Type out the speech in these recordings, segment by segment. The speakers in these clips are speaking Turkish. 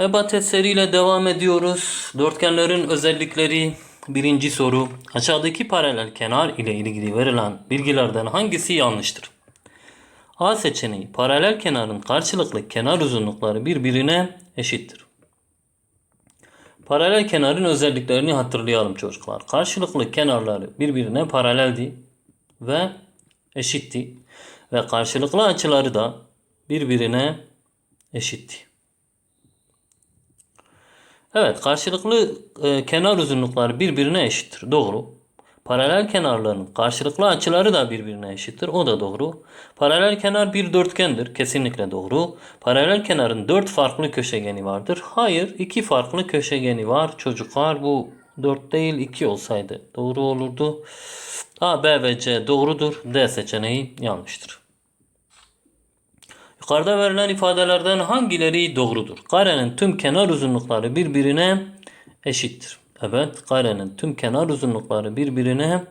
Ebat eseriyle devam ediyoruz. Dörtgenlerin özellikleri birinci soru. Aşağıdaki paralel kenar ile ilgili verilen bilgilerden hangisi yanlıştır? A seçeneği paralel kenarın karşılıklı kenar uzunlukları birbirine eşittir. Paralel kenarın özelliklerini hatırlayalım çocuklar. Karşılıklı kenarları birbirine paraleldi ve eşitti. Ve karşılıklı açıları da birbirine eşitti. Evet, karşılıklı e, kenar uzunlukları birbirine eşittir. Doğru. Paralel kenarların karşılıklı açıları da birbirine eşittir. O da doğru. Paralel kenar bir dörtgendir. Kesinlikle doğru. Paralel kenarın dört farklı köşegeni vardır. Hayır, iki farklı köşegeni var. Çocuklar bu dört değil iki olsaydı doğru olurdu. A, B ve C doğrudur. D seçeneği yanlıştır. Yukarıda verilen ifadelerden hangileri doğrudur? Karenin tüm kenar uzunlukları birbirine eşittir. Evet, karenin tüm kenar uzunlukları birbirine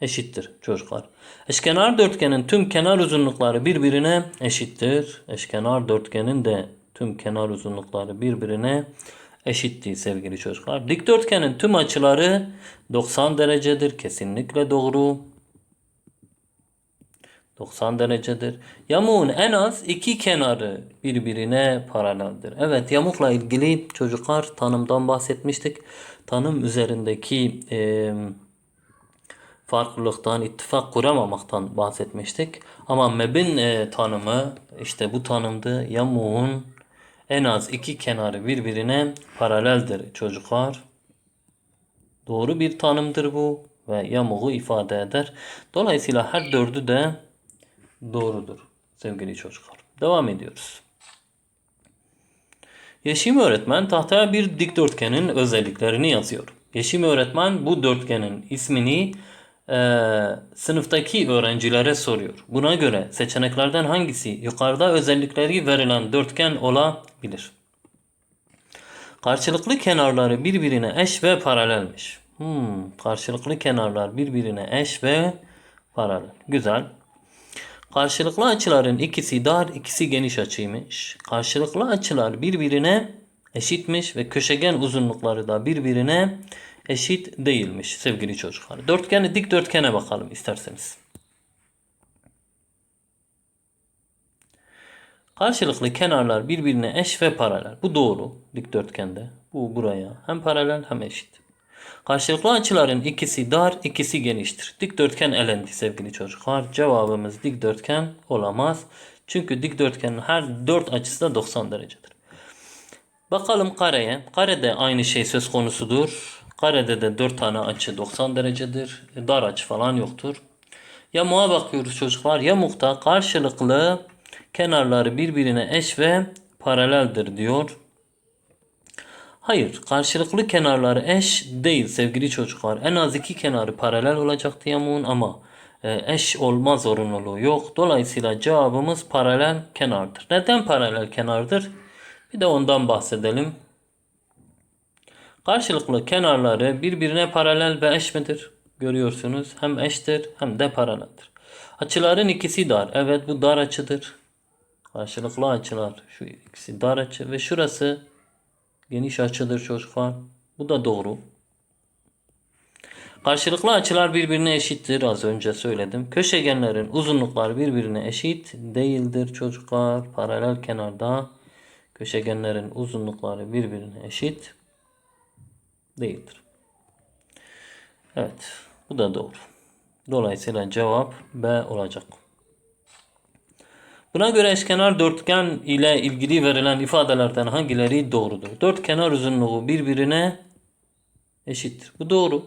eşittir çocuklar. Eşkenar dörtgenin tüm kenar uzunlukları birbirine eşittir. Eşkenar dörtgenin de tüm kenar uzunlukları birbirine eşittir sevgili çocuklar. Dikdörtgenin tüm açıları 90 derecedir. Kesinlikle doğru. 90 derecedir. Yamuğun en az iki kenarı birbirine paraleldir. Evet yamukla ilgili çocuklar tanımdan bahsetmiştik. Tanım üzerindeki e, farklılıktan, ittifak kuramamaktan bahsetmiştik. Ama MEB'in e, tanımı işte bu tanımdı. Yamuğun en az iki kenarı birbirine paraleldir çocuklar. Doğru bir tanımdır bu ve yamuğu ifade eder. Dolayısıyla her dördü de doğrudur sevgili çocuklar. Devam ediyoruz. Yeşim öğretmen tahtaya bir dikdörtgenin özelliklerini yazıyor. Yeşim öğretmen bu dörtgenin ismini eee, sınıftaki öğrencilere soruyor. Buna göre seçeneklerden hangisi yukarıda özellikleri verilen dörtgen olabilir? Karşılıklı kenarları birbirine eş ve paralelmiş. Hmm, karşılıklı kenarlar birbirine eş ve paralel. Güzel. Karşılıklı açıların ikisi dar, ikisi geniş açıymış. Karşılıklı açılar birbirine eşitmiş ve köşegen uzunlukları da birbirine eşit değilmiş sevgili çocuklar. Dörtgeni dikdörtgene bakalım isterseniz. Karşılıklı kenarlar birbirine eş ve paralel. Bu doğru dikdörtgende. Bu buraya hem paralel hem eşit. Karşılıklı açıların ikisi dar, ikisi geniştir. Dikdörtgen elendi sevgili çocuklar. Cevabımız dikdörtgen olamaz. Çünkü dikdörtgenin her dört açısı da 90 derecedir. Bakalım kareye. Karede aynı şey söz konusudur. Karede de 4 tane açı 90 derecedir. E, Dar açı falan yoktur. Yamuğa bakıyoruz çocuklar. Yamukta karşılıklı kenarları birbirine eş ve paraleldir diyor. Hayır, karşılıklı kenarları eş değil sevgili çocuklar. En az iki kenarı paralel olacaktı yamuğun ama e, eş olma zorunluluğu yok. Dolayısıyla cevabımız paralel kenardır. Neden paralel kenardır? Bir de ondan bahsedelim. Karşılıklı kenarları birbirine paralel ve eş midir? Görüyorsunuz hem eştir hem de paraleldir. Açıların ikisi dar. Evet bu dar açıdır. Karşılıklı açılar şu ikisi dar açı ve şurası geniş açıdır çocuklar. Bu da doğru. Karşılıklı açılar birbirine eşittir. Az önce söyledim. Köşegenlerin uzunlukları birbirine eşit değildir çocuklar. Paralel kenarda köşegenlerin uzunlukları birbirine eşit değildir. Evet. Bu da doğru. Dolayısıyla cevap B olacak. Buna göre eşkenar dörtgen ile ilgili verilen ifadelerden hangileri doğrudur? Dört kenar uzunluğu birbirine eşittir. Bu doğru.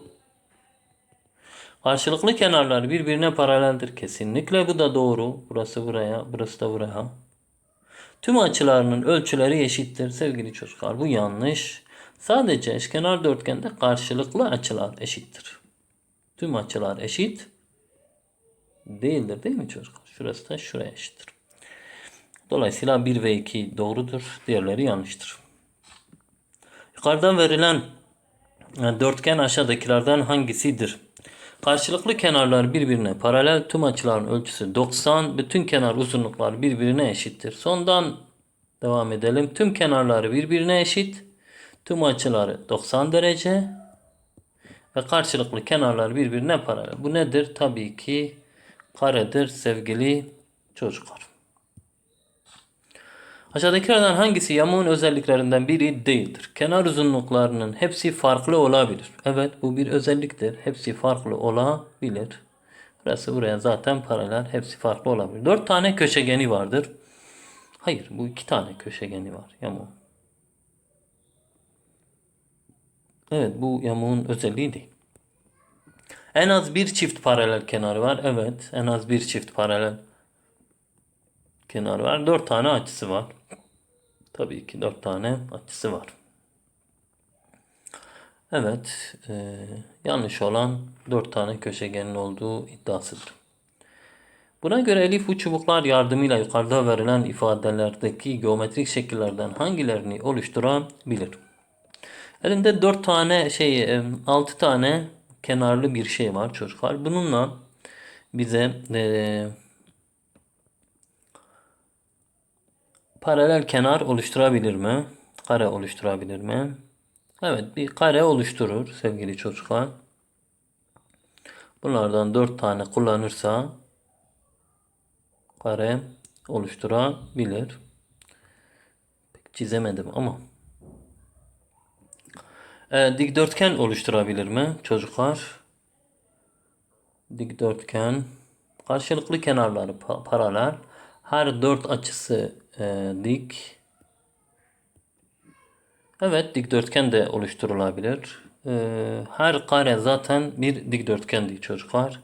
Karşılıklı kenarlar birbirine paraleldir. Kesinlikle bu da doğru. Burası buraya, burası da buraya. Tüm açılarının ölçüleri eşittir sevgili çocuklar. Bu yanlış. Sadece eşkenar dörtgende karşılıklı açılar eşittir. Tüm açılar eşit değildir değil mi çocuklar? Şurası da şuraya eşittir. Dolayısıyla 1 ve 2 doğrudur. Diğerleri yanlıştır. Yukarıdan verilen e, dörtgen aşağıdakilerden hangisidir? Karşılıklı kenarlar birbirine paralel. Tüm açıların ölçüsü 90. Bütün kenar uzunluklar birbirine eşittir. Sondan Devam edelim. Tüm kenarları birbirine eşit. Tüm açıları 90 derece. Ve karşılıklı kenarlar birbirine paralel. Bu nedir? Tabii ki karedir sevgili çocuklar. Aşağıdakilerden hangisi yamuğun özelliklerinden biri değildir? Kenar uzunluklarının hepsi farklı olabilir. Evet bu bir özelliktir. Hepsi farklı olabilir. Burası buraya zaten paralel. Hepsi farklı olabilir. Dört tane köşegeni vardır. Hayır bu iki tane köşegeni var yamuğun. Evet bu yamuğun özelliği değil. En az bir çift paralel kenarı var. Evet en az bir çift paralel kenar var. Dört tane açısı var. Tabii ki dört tane açısı var. Evet, e, yanlış olan dört tane köşegenin olduğu iddiasıdır. Buna göre elif bu çubuklar yardımıyla yukarıda verilen ifadelerdeki geometrik şekillerden hangilerini oluşturabilir? Elinde dört tane şey, e, altı tane kenarlı bir şey var çocuklar. Bununla bize e, paralel kenar oluşturabilir mi? Kare oluşturabilir mi? Evet bir kare oluşturur sevgili çocuklar. Bunlardan dört tane kullanırsa kare oluşturabilir. Çizemedim ama. Ee, dikdörtgen oluşturabilir mi çocuklar? Dikdörtgen karşılıklı kenarları pa- paralel. Her dört açısı e, dik. Evet dikdörtgen de oluşturulabilir. Ee, her kare zaten bir dikdörtgendi çocuklar.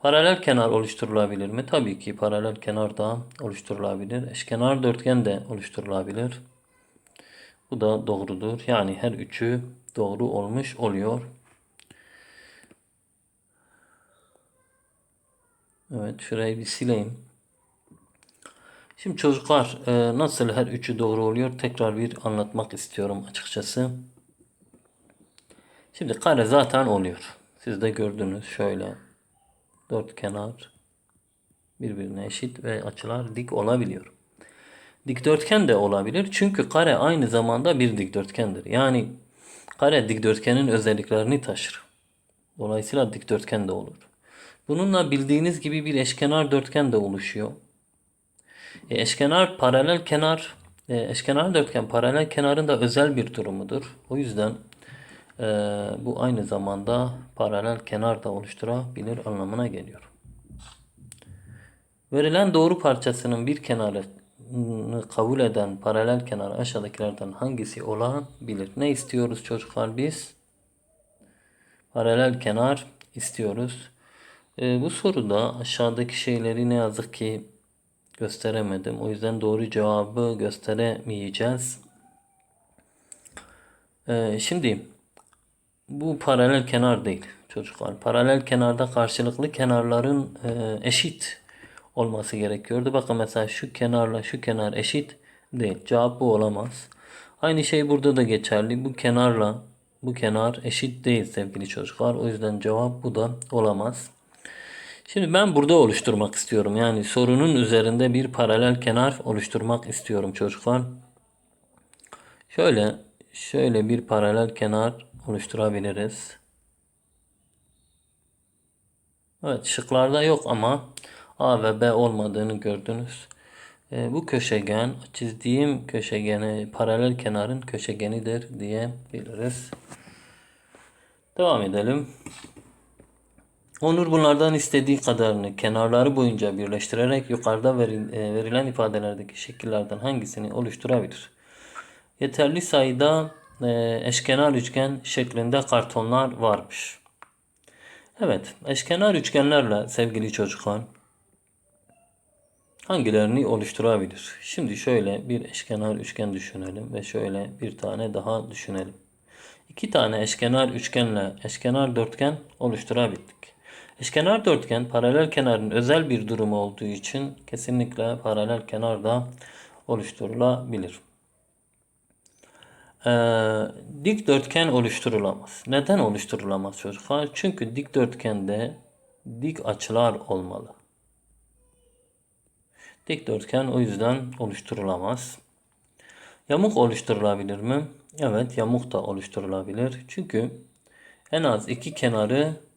Paralel kenar oluşturulabilir mi? Tabii ki paralel kenar da oluşturulabilir. Eşkenar dörtgen de oluşturulabilir. Bu da doğrudur. Yani her üçü doğru olmuş oluyor. Evet şurayı bir sileyim. Şimdi çocuklar e, nasıl her üçü doğru oluyor tekrar bir anlatmak istiyorum açıkçası. Şimdi kare zaten oluyor. Siz de gördünüz şöyle dört kenar birbirine eşit ve açılar dik olabiliyor. Dikdörtgen de olabilir çünkü kare aynı zamanda bir dikdörtgendir. Yani kare dikdörtgenin özelliklerini taşır. Dolayısıyla dikdörtgen de olur. Bununla bildiğiniz gibi bir eşkenar dörtgen de oluşuyor. E, eşkenar paralel kenar e, eşkenar dörtgen paralel kenarın da özel bir durumudur. O yüzden e, bu aynı zamanda paralel kenar da oluşturabilir anlamına geliyor. Verilen doğru parçasının bir kenarını kabul eden paralel kenar aşağıdakilerden hangisi olabilir? Ne istiyoruz çocuklar biz? Paralel kenar istiyoruz. E, bu soruda aşağıdaki şeyleri ne yazık ki gösteremedim. O yüzden doğru cevabı gösteremeyeceğiz. Ee, şimdi bu paralel kenar değil çocuklar. Paralel kenarda karşılıklı kenarların e, eşit olması gerekiyordu. Bakın mesela şu kenarla şu kenar eşit değil. Cevap bu olamaz. Aynı şey burada da geçerli. Bu kenarla bu kenar eşit değil sevgili çocuklar. O yüzden cevap bu da olamaz. Şimdi ben burada oluşturmak istiyorum. Yani sorunun üzerinde bir paralel kenar oluşturmak istiyorum çocuklar. Şöyle şöyle bir paralel kenar oluşturabiliriz. Evet şıklarda yok ama A ve B olmadığını gördünüz. E, bu köşegen çizdiğim köşegeni paralel kenarın köşegenidir diyebiliriz. Devam edelim. Onur bunlardan istediği kadarını kenarları boyunca birleştirerek yukarıda e, verilen ifadelerdeki şekillerden hangisini oluşturabilir? Yeterli sayıda e, eşkenar üçgen şeklinde kartonlar varmış. Evet, eşkenar üçgenlerle sevgili çocuklar hangilerini oluşturabilir? Şimdi şöyle bir eşkenar üçgen düşünelim ve şöyle bir tane daha düşünelim. İki tane eşkenar üçgenle eşkenar dörtgen oluşturabildik. Eşkenar dörtgen paralel kenarın özel bir durumu olduğu için kesinlikle paralel kenar da oluşturulabilir. Ee, dikdörtgen oluşturulamaz. Neden oluşturulamaz çocuklar? Çünkü dikdörtgende dik açılar olmalı. Dikdörtgen o yüzden oluşturulamaz. Yamuk oluşturulabilir mi? Evet, yamuk da oluşturulabilir. Çünkü en az iki kenarı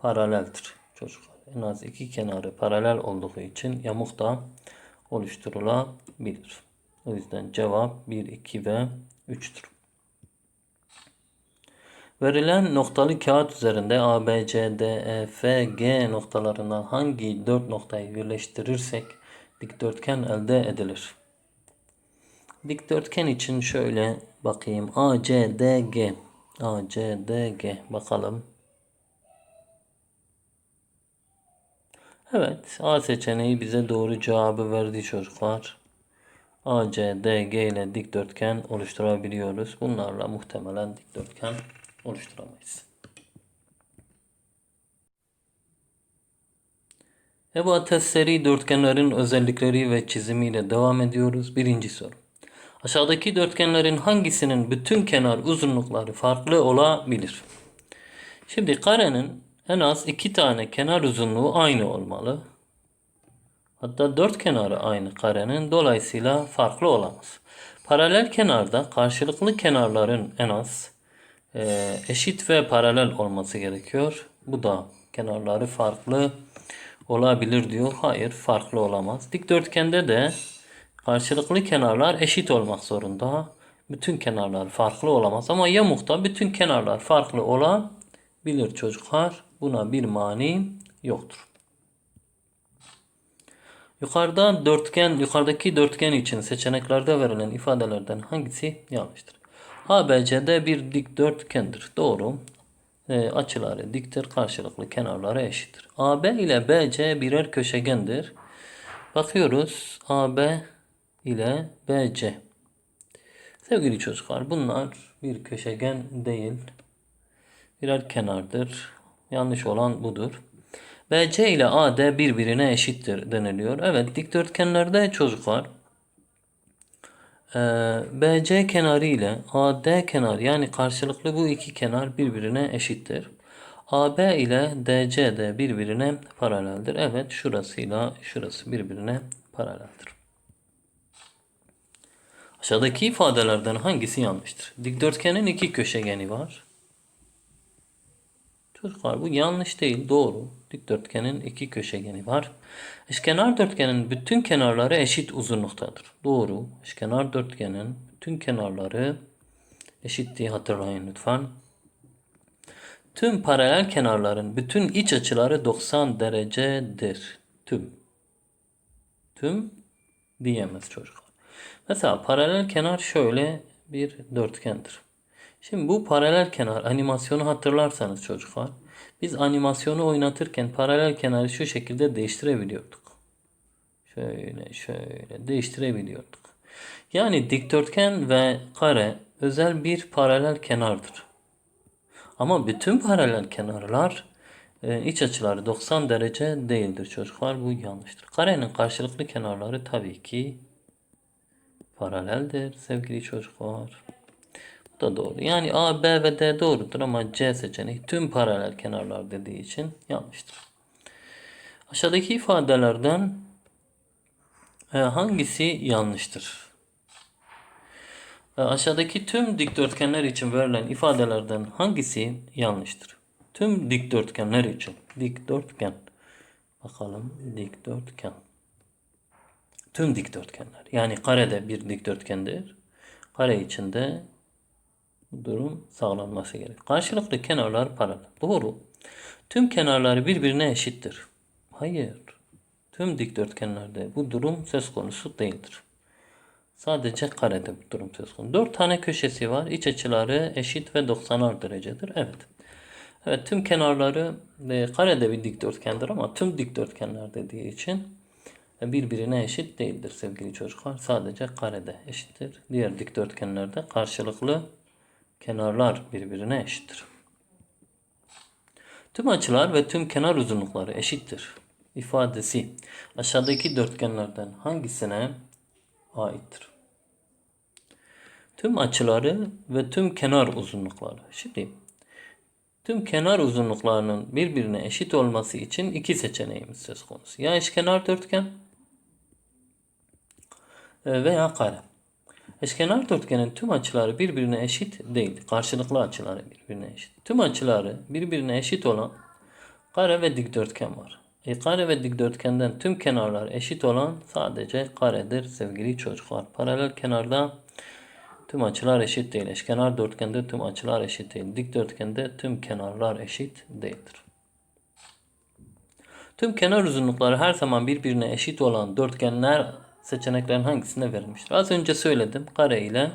paraleldir çocuklar. En az iki kenarı paralel olduğu için yamuk da oluşturulabilir. O yüzden cevap 1, 2 ve 3'tür. Verilen noktalı kağıt üzerinde A, B, C, D, E, F, G noktalarından hangi dört noktayı birleştirirsek dikdörtgen elde edilir? Dikdörtgen için şöyle bakayım. A, C, D, G. A, C, D, G. Bakalım. Evet. A seçeneği bize doğru cevabı verdi çocuklar. A, C, D, G ile dikdörtgen oluşturabiliyoruz. Bunlarla muhtemelen dikdörtgen oluşturamayız. Ebat seri dörtgenlerin özellikleri ve çizimiyle devam ediyoruz. Birinci soru. Aşağıdaki dörtgenlerin hangisinin bütün kenar uzunlukları farklı olabilir? Şimdi karenin en az iki tane kenar uzunluğu aynı olmalı. Hatta dört kenarı aynı karenin dolayısıyla farklı olamaz. Paralel kenarda karşılıklı kenarların en az e, eşit ve paralel olması gerekiyor. Bu da kenarları farklı olabilir diyor. Hayır farklı olamaz. Dikdörtgende de karşılıklı kenarlar eşit olmak zorunda. Bütün kenarlar farklı olamaz ama yamukta bütün kenarlar farklı olabilir çocuklar. Buna bir mani yoktur. Yukarıda dörtgen, yukarıdaki dörtgen için seçeneklerde verilen ifadelerden hangisi yanlıştır? ABCD bir dikdörtgendir. Doğru. E, açıları diktir, karşılıklı kenarları eşittir. AB ile BC birer köşegendir. Bakıyoruz AB ile BC. Sevgili çocuklar bunlar bir köşegen değil. Birer kenardır. Yanlış olan budur. BC ile AD birbirine eşittir deniliyor. Evet dikdörtgenlerde çocuklar e, BC kenarı ile AD kenarı yani karşılıklı bu iki kenar birbirine eşittir. AB ile DC de birbirine paraleldir. Evet şurasıyla şurası birbirine paraleldir. Aşağıdaki ifadelerden hangisi yanlıştır? Dikdörtgenin iki köşegeni var. Çocuklar bu yanlış değil doğru. Dikdörtgenin iki köşegeni var. Eşkenar dörtgenin bütün kenarları eşit uzunluktadır. Doğru. Eşkenar dörtgenin bütün kenarları eşit hatırlayın lütfen. Tüm paralel kenarların bütün iç açıları 90 derecedir. Tüm. Tüm diyemez çocuklar. Mesela paralel kenar şöyle bir dörtgendir. Şimdi bu paralel kenar animasyonu hatırlarsanız çocuklar biz animasyonu oynatırken paralel kenarı şu şekilde değiştirebiliyorduk. Şöyle şöyle değiştirebiliyorduk. Yani dikdörtgen ve kare özel bir paralel kenardır. Ama bütün paralel kenarlar e, iç açıları 90 derece değildir çocuklar. Bu yanlıştır. Karenin karşılıklı kenarları tabii ki paraleldir sevgili çocuklar. Da doğru. Yani A, B ve D doğrudur ama C seçeneği tüm paralel kenarlar dediği için yanlıştır. Aşağıdaki ifadelerden e, hangisi yanlıştır? E, aşağıdaki tüm dikdörtgenler için verilen ifadelerden hangisi yanlıştır? Tüm dikdörtgenler için. Dikdörtgen. Bakalım dikdörtgen. Tüm dikdörtgenler. Yani karede bir dikdörtgendir. Kare içinde durum sağlanması gerek. Karşılıklı kenarlar paralel. Doğru. Tüm kenarları birbirine eşittir. Hayır. Tüm dikdörtgenlerde bu durum söz konusu değildir. Sadece karede bu durum söz konusu. 4 tane köşesi var. İç açıları eşit ve 90'ar derecedir. Evet. Evet tüm kenarları e, karede bir dikdörtgendir ama tüm dikdörtgenler dediği için birbirine eşit değildir sevgili çocuklar. Sadece karede eşittir. Diğer dikdörtgenlerde karşılıklı kenarlar birbirine eşittir. Tüm açılar ve tüm kenar uzunlukları eşittir. ifadesi aşağıdaki dörtgenlerden hangisine aittir? Tüm açıları ve tüm kenar uzunlukları. Şimdi tüm kenar uzunluklarının birbirine eşit olması için iki seçeneğimiz söz konusu. Ya eşkenar dörtgen e, veya kare. Eşkenar dörtgenin tüm açıları birbirine eşit değil. Karşılıklı açıları birbirine eşit. Tüm açıları birbirine eşit olan kare ve dikdörtgen var. E, kare ve dikdörtgenden tüm kenarlar eşit olan sadece karedir sevgili çocuklar. Paralel kenarda tüm açılar eşit değil. Eşkenar dörtgende tüm açılar eşit değil. Dikdörtgende tüm kenarlar eşit değildir. Tüm kenar uzunlukları her zaman birbirine eşit olan dörtgenler seçeneklerin hangisinde verilmiştir? Az önce söyledim. Kare ile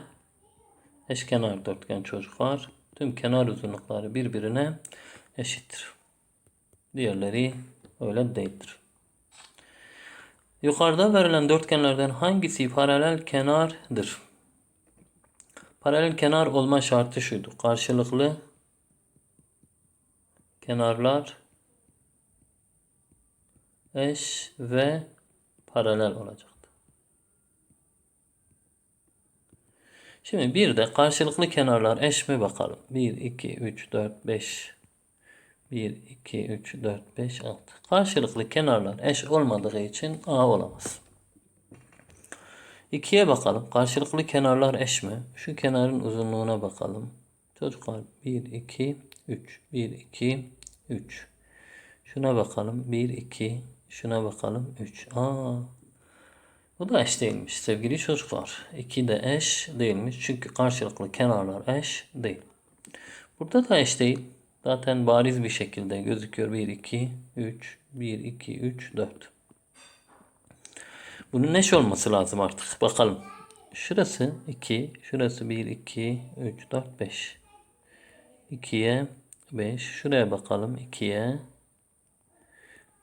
eşkenar dörtgen çocuklar. Tüm kenar uzunlukları birbirine eşittir. Diğerleri öyle değildir. Yukarıda verilen dörtgenlerden hangisi paralel kenardır? Paralel kenar olma şartı şuydu. Karşılıklı kenarlar eş ve paralel olacaktı. Şimdi bir de karşılıklı kenarlar eş mi bakalım. 1, 2, 3, 4, 5. 1, 2, 3, 4, 5, 6. Karşılıklı kenarlar eş olmadığı için A olamaz. 2'ye bakalım. Karşılıklı kenarlar eş mi? Şu kenarın uzunluğuna bakalım. Çocuklar 1, 2, 3. 1, 2, 3. Şuna bakalım. 1, 2. Şuna bakalım. 3. Aa. Bu da eş değilmiş sevgili çocuklar. 2 de eş değilmiş. Çünkü karşılıklı kenarlar eş değil. Burada da eş değil. Zaten bariz bir şekilde gözüküyor. 1, 2, 3, 1, 2, 3, 4. Bunun eş olması lazım artık. Bakalım. Şurası 2, şurası 1, 2, 3, 4, 5. 2'ye 5. Şuraya bakalım. 2'ye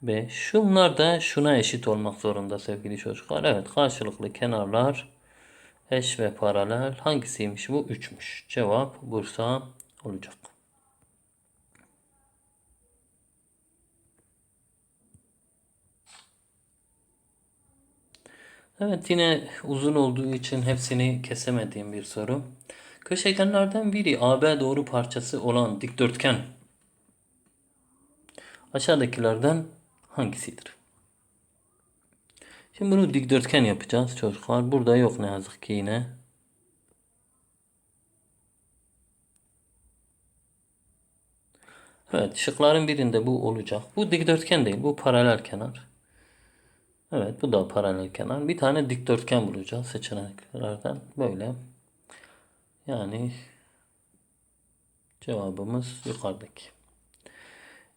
5. Şunlar da şuna eşit olmak zorunda sevgili çocuklar. Evet karşılıklı kenarlar eş ve paralel. Hangisiymiş bu? 3'müş. Cevap Bursa olacak. Evet yine uzun olduğu için hepsini kesemediğim bir soru. Köşegenlerden biri AB doğru parçası olan dikdörtgen aşağıdakilerden hangisidir? Şimdi bunu dikdörtgen yapacağız çocuklar. Burada yok ne yazık ki yine. Evet şıkların birinde bu olacak. Bu dikdörtgen değil bu paralel kenar. Evet bu da paralel kenar. Bir tane dikdörtgen bulacağız seçeneklerden. Böyle. Yani cevabımız yukarıdaki.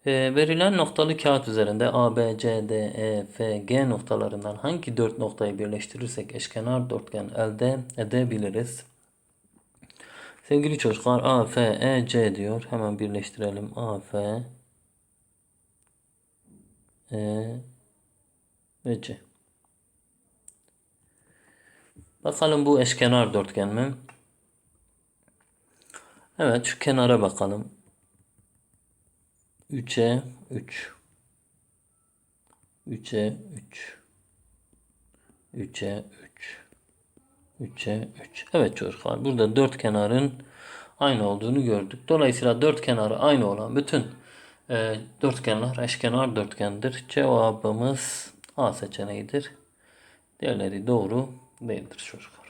E, verilen noktalı kağıt üzerinde A, B, C, D, E, F, G noktalarından hangi dört noktayı birleştirirsek eşkenar dörtgen elde edebiliriz? Sevgili çocuklar A, F, E, C diyor. Hemen birleştirelim. A, F, E, ve C. Bakalım bu eşkenar dörtgen mi? Evet şu kenara bakalım. 3'e 3. 3'e 3. 3'e 3. 3'e 3. Evet çocuklar burada dört kenarın aynı olduğunu gördük. Dolayısıyla dört kenarı aynı olan bütün e, dörtgenler eşkenar dörtgendir. Cevabımız A seçeneğidir. Diğerleri doğru değildir çocuklar.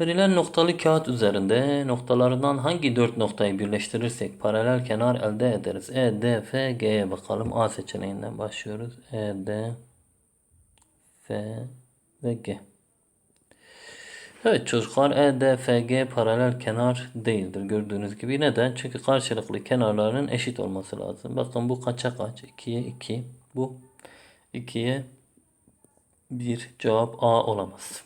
Verilen noktalı kağıt üzerinde noktalarından hangi dört noktayı birleştirirsek paralel kenar elde ederiz. E, D, F, G'ye bakalım. A seçeneğinden başlıyoruz. E, D, F ve G. Evet çocuklar E, D, F, G paralel kenar değildir. Gördüğünüz gibi. Neden? Çünkü karşılıklı kenarlarının eşit olması lazım. Bakın bu kaça kaç? 2'ye 2. Bu 2'ye 1. Cevap A olamaz.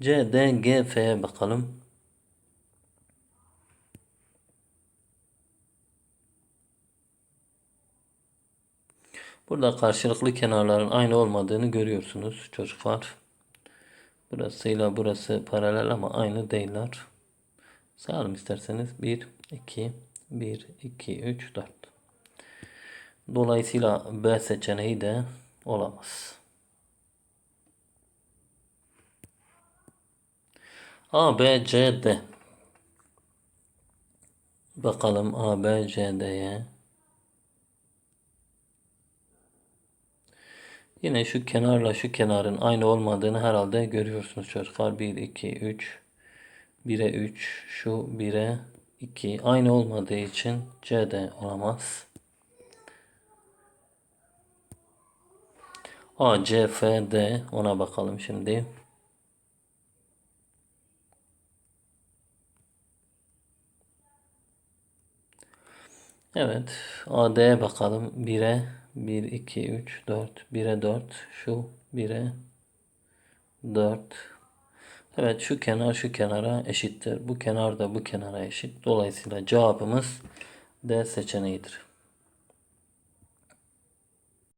C, D, G, F'ye bakalım. Burada karşılıklı kenarların aynı olmadığını görüyorsunuz çocuklar. Burasıyla burası paralel ama aynı değiller. Sayalım isterseniz. 1, 2, 1, 2, 3, 4. Dolayısıyla B seçeneği de olamaz. A, B, C, D. Bakalım A, B, C, D'ye. Yine şu kenarla şu kenarın aynı olmadığını herhalde görüyorsunuz çocuklar. 1, 2, 3. 1'e 3. Şu 1'e 2. Aynı olmadığı için C de olamaz. A, C, F, D. Ona bakalım şimdi. Evet. AD'ye bakalım. 1'e 1, 2, 3, 4. 1'e 4. Şu 1'e 4. Evet şu kenar şu kenara eşittir. Bu kenar da bu kenara eşit. Dolayısıyla cevabımız D seçeneğidir.